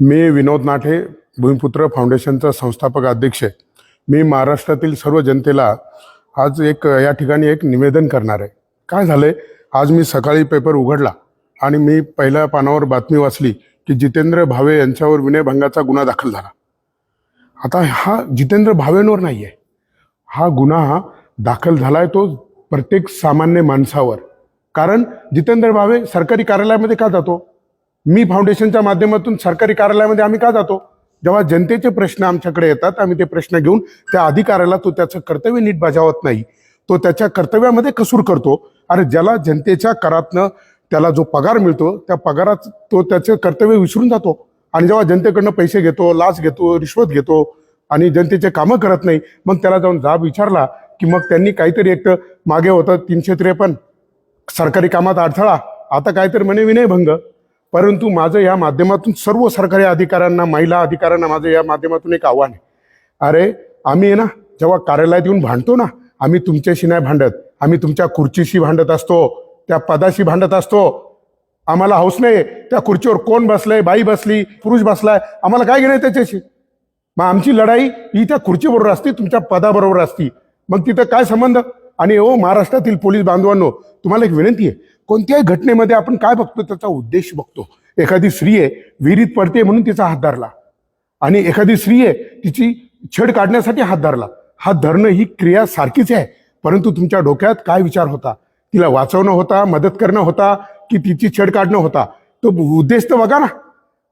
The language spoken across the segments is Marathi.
मी विनोद नाठे भूमिपुत्र फाउंडेशनचा संस्थापक अध्यक्ष आहे. मी महाराष्ट्रातील सर्व जनतेला आज एक या ठिकाणी एक निवेदन करणार आहे. काय झालंय? आज मी सकाळी पेपर उघडला आणि मी पहिल्या पानावर बातमी वाचली की जितेंद्र भावे यांच्यावर विनयभंगाचा गुन्हा दाखल झाला. आता हा जितेंद्र भावेंवर नाही आहे हा गुन्हा दाखल झालाय तो प्रत्येक सामान्य माणसावर. कारण जितेंद्र भावे सरकारी कार्यालयामध्ये का जातो? मी फाउंडेशनच्या माध्यमातून सरकारी कार्यालयामध्ये आम्ही का जातो? जेव्हा जनतेचे प्रश्न आमच्याकडे येतात आम्ही ते प्रश्न घेऊन त्या अधिकाऱ्याला तो त्याचं कर्तव्य नीट बजावत नाही. तो त्याच्या कर्तव्यामध्ये कसूर करतो. अरे ज्याला जनतेच्या करातनं त्याला जो पगार मिळतो त्या पगारात तो त्याचं कर्तव्य विसरून जातो. आणि जेव्हा जनतेकडनं पैसे घेतो लाच घेतो रिश्वत घेतो आणि जनतेचे कामं करत नाही मग त्याला जाऊन जाब विचारला की मग त्यांनी काहीतरी एक तर मागे होतं तीनशे त्रेपन्न. सरकारी कामात अडथळा. आता काहीतरी म्हणे विनयभंग. परंतु माझं या माध्यमातून सर्व सरकारी अधिकाऱ्यांना महिला अधिकाऱ्यांना माझं या माध्यमातून एक आव्हान आहे. अरे आम्ही आहे ना जेव्हा कार्यालयात येऊन भांडतो ना आम्ही तुमच्याशी नाही भांडत. आम्ही तुमच्या खुर्चीशी भांडत असतो त्या पदाशी भांडत असतो. आम्हाला हौस नाही त्या खुर्चीवर कोण बसलंय बाई बसली पुरुष बसलाय आम्हाला काय घेणं त्याच्याशी? मग आमची लढाई ही त्या खुर्चीबरोबर असती तुमच्या पदाबरोबर असती. मग तिथं काय संबंध? आणि ओ महाराष्ट्रातील पोलीस बांधवांनो तुम्हाला एक विनंती आहे. कोणत्याही घटनेमध्ये आपण काय बघतो त्याचा उद्देश बघतो. एखादी स्त्री आहे विहिरीत पडते म्हणून तिचा हात धरला. आणि एखादी स्त्री आहे तिची छेड काढण्यासाठी हात धरला. हात धरणं ही क्रिया सारखीच आहे परंतु तुमच्या डोक्यात काय विचार होता? तिला वाचवणं होता मदत करणं होता की तिची छेड काढणं होता? तो उद्देश तर बघा ना.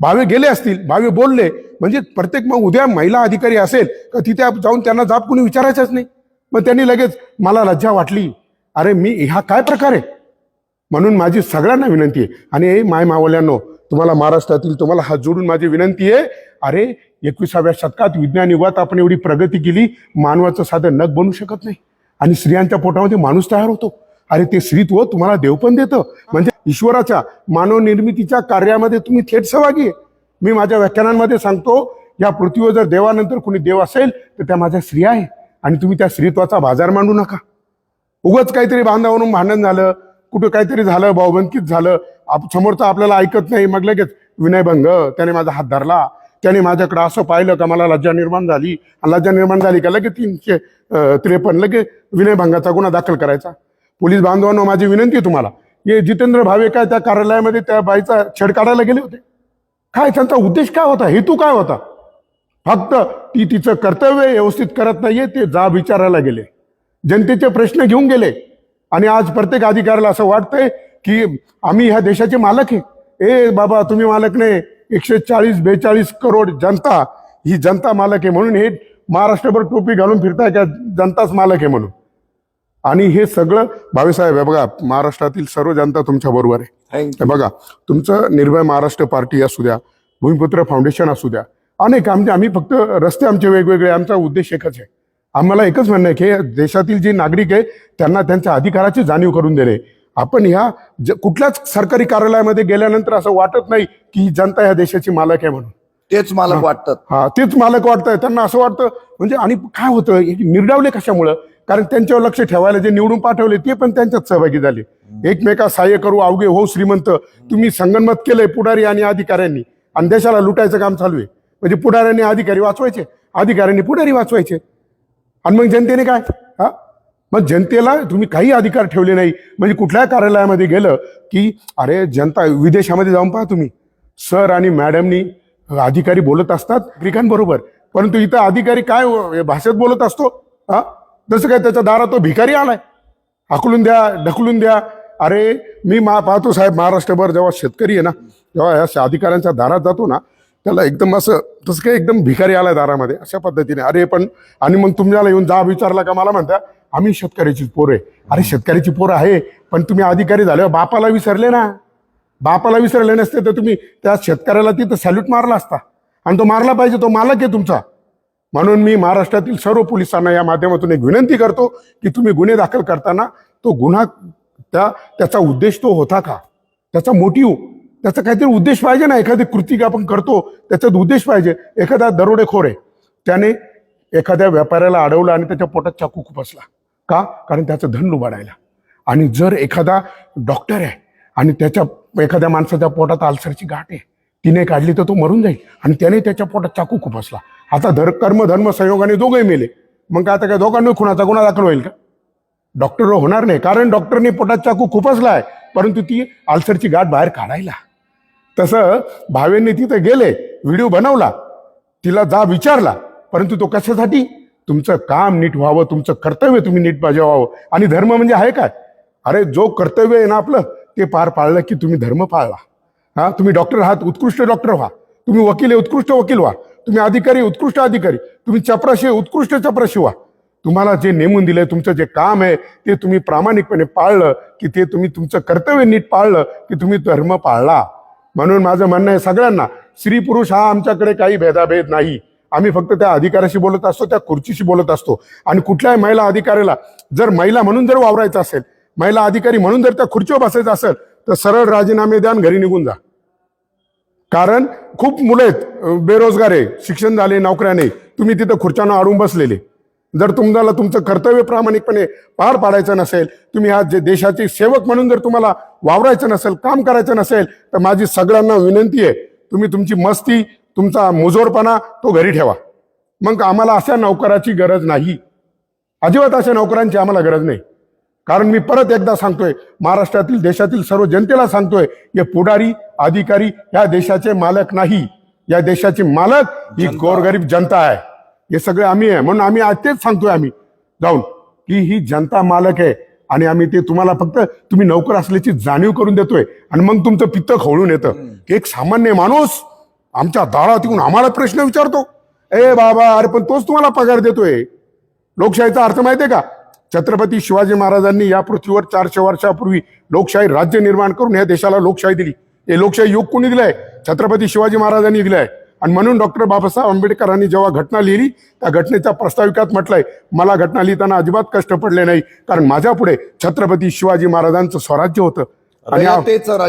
भावे गेले असतील भावे बोलले म्हणजे प्रत्येक मग उद्या महिला अधिकारी असेल का तिथे जाऊन त्यांना जाब कुणी विचारायचंच नाही. मग त्यांनी लगेच मला लज्जा वाटली. अरे मी हा काय प्रकार आहे? म्हणून माझी सगळ्यांना विनंती आहे. आणि माय मावल्यांनो तुम्हाला महाराष्ट्रातील तुम्हाला हात जोडून माझी विनंती आहे. अरे एकविसाव्या शतकात विज्ञान युगात आपण एवढी प्रगती केली मानवाचं साधं नग बनू शकत नाही. आणि स्त्रियांच्या पोटामध्ये माणूस तयार होतो. अरे ते स्त्रीत्व तुम्हाला देव पण देतं. म्हणजे ईश्वराच्या मानव निर्मितीच्या कार्यामध्ये तुम्ही थेट सहभागी आहे. मी माझ्या व्याख्यानांमध्ये सांगतो या पृथ्वीवर जर देवानंतर कोणी देव असेल तर त्या माझ्या स्त्रिया आहे. आणि तुम्ही त्या स्त्रीत्वाचा बाजार मांडू नका. उगच काहीतरी बांधावरून भांडण झालं कुठं काहीतरी झालं भाऊबंदकीत झालं आप समोरचं आपल्याला ऐकत नाही. मग लगेच विनयभंग. त्याने माझा हात धरला. त्याने माझ्याकडे असं पाहिलं का मला लज्जा निर्माण झाली. आणि लज्जा निर्माण झाली का लगेच तीनशे त्रेपन्न लगेच विनयभंगाचा गुन्हा दाखल करायचा. पोलीस बांधवांना माझी विनंती आहे तुम्हाला. हे जितेंद्र भावे काय त्या कार्यालयामध्ये त्या बाईचा छेड काढायला गेले होते? काय त्यांचा उद्देश काय होता? हेतू काय होता? फक्त ती तिचं कर्तव्य व्यवस्थित करत नाहीये ते जा विचारायला गेले. जनतेचे प्रश्न घेऊन गेले. आणि आज प्रत्येक अधिकाऱ्याला असं वाटतंय की आम्ही ह्या देशाचे मालक आहे. ए बाबा तुम्ही मालक नाही. एकशे चाळीस बेचाळीस करोड जनता ही जनता मालक आहे म्हणून हे महाराष्ट्रभर टोपी घालून फिरताय का जनताच मालक आहे म्हणून. आणि हे सगळं भावेसाहेब आहे बघा महाराष्ट्रातील सर्व जनता तुमच्या बरोबर आहे. हे बघा तुमचं निर्भय महाराष्ट्र पार्टी असू द्या भूमिपुत्र फाउंडेशन असू द्या अनेक आमचे आम्ही फक्त रस्ते आमचे वेगवेगळे आमचा उद्देश एकच आहे. आम्हाला एकच म्हणणं आहे की देशातील जे नागरिक आहे त्यांना त्यांच्या अधिकाराची जाणीव करून देणे आपण ह्या ज कुठल्याच सरकारी कार्यालयामध्ये गेल्यानंतर असं वाटत नाही की ही जनता ह्या देशाची मालक आहे म्हणून. तेच मला वाटतात. हा तेच मालक वाटतंय. त्यांना असं वाटतं म्हणजे आणि काय होतं निर्डावले कशामुळं? कारण त्यांच्यावर लक्ष ठेवायला जे निवडून पाठवले ते पण त्यांच्यात सहभागी झाले. एकमेका सहाय्य करू अवघे हो श्रीमंत. तुम्ही संगनमत केलंय पुढारी आणि अधिकाऱ्यांनी. आणि देशाला लुटायचं काम चालू आहे. म्हणजे पुढाऱ्यांनी अधिकारी वाचवायचे अधिकाऱ्यांनी पुढारी वाचवायचे. आणि मग जनतेने काय? हा? मग जनतेला तुम्ही काही अधिकार ठेवले नाही. म्हणजे कुठल्या कार्यालयामध्ये गेलं की अरे जनता विदेशामध्ये जाऊन पहा तुम्ही. सर आणि मॅडमनी अधिकारी बोलत असतात नागरिकांबरोबर परंतु इथं अधिकारी काय भाषेत बोलत असतो? हा? जसं काय त्याच्या दारात तो भिकारी आलाय. हाकलून द्या ढकलून द्या. अरे मी मा पाहतो साहेब महाराष्ट्रभर जेव्हा शेतकरी आहे ना जेव्हा या अधिकाऱ्यांच्या दारात जातो ना त्याला एकदम असं तसं काय एकदम भिकारी आलाय दारामध्ये अशा पद्धतीने. अरे पण आणि मग तुम्हाला येऊन जा विचारला का? मला म्हणता आम्ही शेतकऱ्याची पोर आहे. अरे शेतकऱ्याची पोर आहे पण तुम्ही अधिकारी झाल्यावर बापाला विसरले ना. बापाला विसरले नसते तर तुम्ही त्या शेतकऱ्याला तिथं सॅल्यूट मारला असता. आणि तो मारला पाहिजे तो मालक आहे तुमचा. म्हणून मी महाराष्ट्रातील सर्व पोलिसांना या माध्यमातून एक विनंती करतो की तुम्ही गुन्हे दाखल करताना तो गुन्हा त्या त्याचा उद्देश तो होता का? त्याचा मोटिव्ह त्याचा काहीतरी उद्देश पाहिजे ना? एखादी कृती आपण करतो त्याच्यात उद्देश पाहिजे. एखादा दरोडेखोर आहे. त्याने एखाद्या व्यापाऱ्याला अडवलं आणि त्याच्या पोटात चाकू खुपसला का? कारण त्याचं धन लुबाडायला. आणि जर एखादा डॉक्टर आहे आणि त्याच्या एखाद्या माणसाच्या पोटात आल्सरची गाठ आहे तिने काढली तर तो मरून जाईल आणि त्याने त्याच्या पोटात चाकू खुपसला आता धर कर्म धर्म संयोगाने दोघंही मेले. मग काय आता काय दोघांनी खुणाचा गुन्हा दाखल होईल का? डॉक्टर होणार नाही. कारण डॉक्टरने पोटात चाकू खुपसलाय परंतु ती आल्सरची गाठ बाहेर काढायला. तसं भावेंनी तिथं गेले व्हिडिओ बनवला तिला जा विचारला परंतु तो कशासाठी? तुमचं काम नीट व्हावं तुमचं कर्तव्य तुम्ही नीट बजावावं. आणि धर्म म्हणजे आहे काय? अरे जो कर्तव्य आहे ना आपलं ते पार पाळलं की तुम्ही धर्म पाळला हा तुम्ही डॉक्टर आहात उत्कृष्ट डॉक्टर व्हा. तुम्ही वकील आहे उत्कृष्ट वकील व्हा. तुम्ही अधिकारी उत्कृष्ट अधिकारी. तुम्ही चपराशी उत्कृष्ट चपराशी व्हा. तुम्हाला जे नेमून दिलंय तुमचं जे काम आहे ते तुम्ही प्रामाणिकपणे पाळलं की ते तुम्ही तुमचं कर्तव्य नीट पाळलं की तुम्ही धर्म पाळला. म्हणून माझं म्हणणं आहे सगळ्यांना स्त्री पुरुष हा आमच्याकडे काही भेदाभेद नाही. आम्ही फक्त त्या अधिकाऱ्याशी बोलत असतो त्या खुर्चीशी बोलत असतो. आणि कुठल्याही महिला अधिकाऱ्याला जर महिला म्हणून जर वावरायचं असेल महिला अधिकारी म्हणून जर त्या खुर्चीवर बसायचं असेल तर सरळ राजीनामे द्या घरी निघून जा. कारण खूप मुलं आहेत बेरोजगार आहे शिक्षण झाले नोकऱ्या नाही. तुम्ही तिथं खुर्च्यानं अडून बसलेले. जर तुम्हाला तुमचं कर्तव्य प्रामाणिकपणे पार पाडायचं नसेल तुम्ही हा जे देशाचे सेवक म्हणून जर तुम्हाला वावरायचं नसेल काम करायचं नसेल तर माझी सगळ्यांना विनंती आहे तुम्ही तुमची मस्ती तुमचा मुजोरपणा तो घरी ठेवा. मग आम्हाला अशा नोकराची गरज नाही. अजिबात अशा नोकरांची आम्हाला गरज नाही. कारण मी परत एकदा सांगतोय महाराष्ट्रातील देशातील सर्व जनतेला सांगतोय हे पुढारी अधिकारी या देशाचे मालक नाही. या देशाचे मालक ही गोरगरीब जनता आहे. हे सगळे आम्ही आहे. म्हणून आम्ही आज तेच सांगतोय आम्ही. जाऊन की ही जनता मालक आहे आणि आम्ही ते तुम्हाला फक्त तुम्ही नोकर असल्याची जाणीव करून देतोय आणि मग तुमचं पित्त खवळून येतं. की एक सामान्य माणूस आमच्या दारात येऊन आम्हाला प्रश्न विचारतो. ए बाबा अरे पण तोच तुम्हाला पगार देतोय. लोकशाहीचा अर्थ माहितीये का? छत्रपती शिवाजी महाराजांनी या पृथ्वीवर चारशे वर्षापूर्वी लोकशाही राज्य निर्माण करून या देशाला लोकशाही दिली. हे लोकशाही युग कोणी दिलंय? छत्रपती शिवाजी महाराजांनी दिलंय. आणि म्हणून डॉक्टर बाबासाहेब आंबेडकरांनी जेव्हा घटना लिहिली त्या घटनेच्या प्रस्ताविकात म्हटलंय मला घटना लिहिताना अजिबात कष्ट पडले नाही कारण माझ्या पुढे छत्रपती शिवाजी महाराजांचं स्वराज्य होतं. आणि राज्य